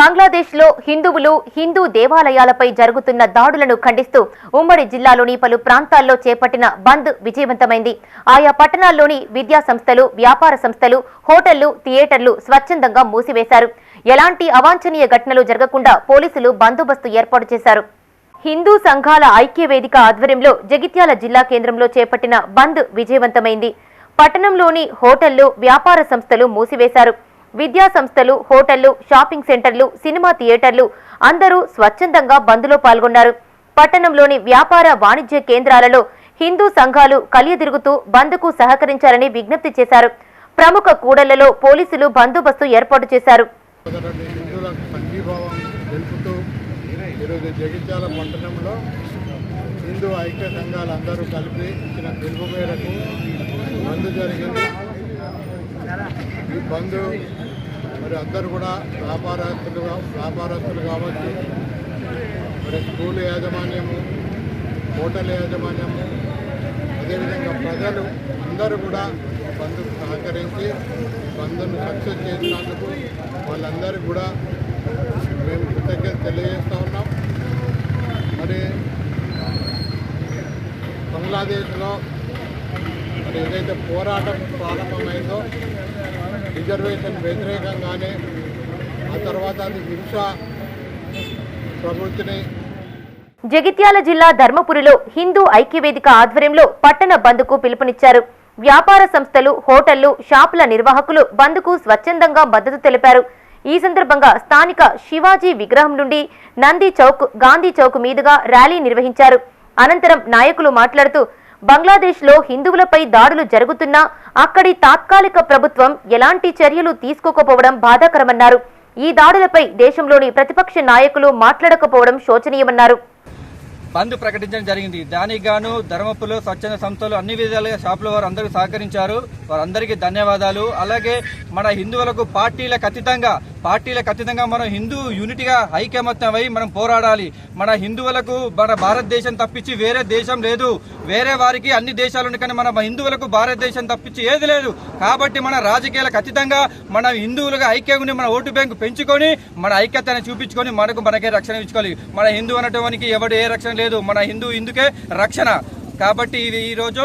బంగ్లాదేశ్లో హిందువులు హిందూ దేవాలయాలపై జరుగుతున్న దాడులను ఖండిస్తూ ఉమ్మడి జిల్లాలోని పలు ప్రాంతాల్లో చేపట్టిన బంద్ విజయవంతమైంది. ఆయా పట్టణాల్లోని విద్యా సంస్థలు వ్యాపార సంస్థలు హోటళ్ళు థియేటర్లు స్వచ్ఛందంగా మూసివేశారు. ఎలాంటి అవాంఛనీయ ఘటనలు జరగకుండా పోలీసులు బందోబస్తు ఏర్పాటు చేశారు. హిందూ సంఘాల ఐక్య వేదిక ఆధ్వర్యంలో జగిత్యాల జిల్లా కేంద్రంలో చేపట్టిన బంద్ విజయవంతమైంది. పట్టణంలోని హోటళ్ళు వ్యాపార సంస్థలు మూసివేశారు. విద్యా సంస్థలు హోటళ్ళు షాపింగ్ సెంటర్లు సినిమా థియేటర్లు అందరూ స్వచ్ఛందంగా బంద్లో పాల్గొన్నారు. పట్టణంలోని వ్యాపార వాణిజ్య కేంద్రాలలో హిందూ సంఘాలు కలియదిరుగుతూ బంద్కు సహకరించాలని విజ్ఞప్తి చేశారు. ప్రముఖ కూడళ్ళలో పోలీసులు బందోబస్తు ఏర్పాటు చేశారు. జగిత్యాల పట్టణంలో హిందూ ఐక్య సంఘాలు అందరూ కలిపి ఇచ్చిన పిలుపు మేరకు బంద్ జరిగింది. ఈ బంద్ మరి అందరూ కూడా వ్యాపారస్తులు వ్యాపారస్తులు కావచ్చు మరి స్కూల్ యాజమాన్యము హోటల్ యాజమాన్యము అదేవిధంగా ప్రజలు అందరూ కూడా బంధుకు సహకరించి బంధును సక్సెస్ చేసినందుకు వాళ్ళందరికీ కూడా మేము కృతజ్ఞత తెలియజేస్తూ ఉన్నాం. మరి బంగ్లాదేశ్లో మరి ఏదైతే పోరాటం ప్రారంభమైందో రిజర్వేషన్ వ్యతిరేకంగానే ఆ తర్వాత అది హింస ప్రవృత్తిని జగిత్యాల జిల్లా ధర్మపురిలో హిందూ ఐక్యవేదిక ఆధ్వర్యంలో పట్టణ బంద్కు పిలుపునిచ్చారు. వ్యాపార సంస్థలు హోటళ్ళు షాపుల నిర్వాహకులు బంద్కు స్వచ్ఛందంగా మద్దతు తెలిపారు. ఈ సందర్భంగా స్థానిక శివాజీ విగ్రహం నుండి నంది చౌక్ గాంధీ చౌక్ మీదుగా ర్యాలీ నిర్వహించారు. అనంతరం నాయకులు మాట్లాడుతూ బంగ్లాదేశ్లో హిందువులపై దాడులు జరుగుతున్నా అక్కడి తాత్కాలిక ప్రభుత్వం ఎలాంటి చర్యలు తీసుకోకపోవడం బాధాకరమన్నారు. ఈ దాడులపై దేశంలోని ప్రతిపక్ష నాయకులు మాట్లాడకపోవడం శోచనీయమన్నారు. బంద్ ప్రకటించడం జరిగింది. దానికి గాను ధర్మపులో స్వచ్ఛంద సంస్థలు అన్ని విధాలుగా షాపుల వారు అందరూ సహకరించారు. వారందరికీ ధన్యవాదాలు. అలాగే మన హిందువులకు పార్టీలకు అతీతంగా పార్టీలకు అతీతంగా మనం హిందూ యూనిటీగా ఐక్యమత్యమై మనం పోరాడాలి. మన హిందువులకు మన భారతదేశం తప్పించి వేరే దేశం లేదు. వేరే వారికి అన్ని దేశాలు కానీ మన హిందువులకు భారతదేశం తప్పించి ఏది లేదు. కాబట్టి మన రాజకీయాలకు అతీతంగా మన హిందువులుగా ఐక్యంగా మన ఓటు బ్యాంకు పెంచుకొని మన ఐక్యతను చూపించుకొని మనకు మనకే రక్షణ ఇచ్చుకోవాలి. మన హిందూ అనటానికి ఎవడు ఏ రక్షణ లేదు. మన హిందూ హిందుకే రక్షణ. కాబట్టి ఇది ఈరోజు